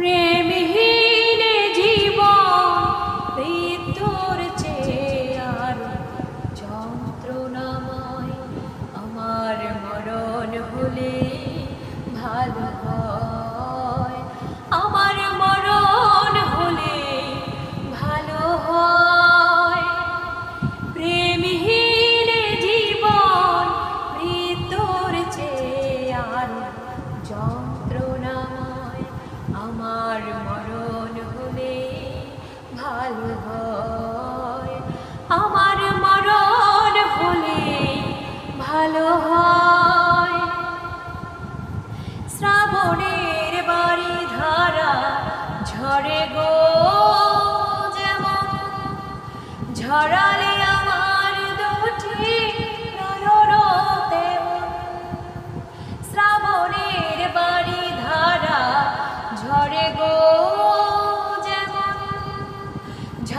প্রেমহীন হয় আমার মরণ হলে ভালো হয়। শ্রাবণের বাড়ি ধারা ঝরে গো যেমন ঝরালে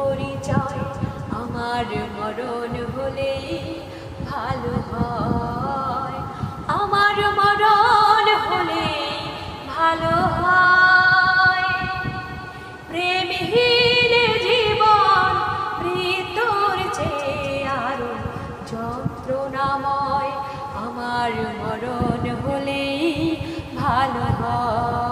পরিচয়। আমার মরণ হলে ভালো হয়। আমার মরণ হলে ভালো হয়। প্রেমহীন জীবন মৃত্যুর চেয়ে আরও যন্ত্রণাময়। আমার মরণ হলে ভালো হয়।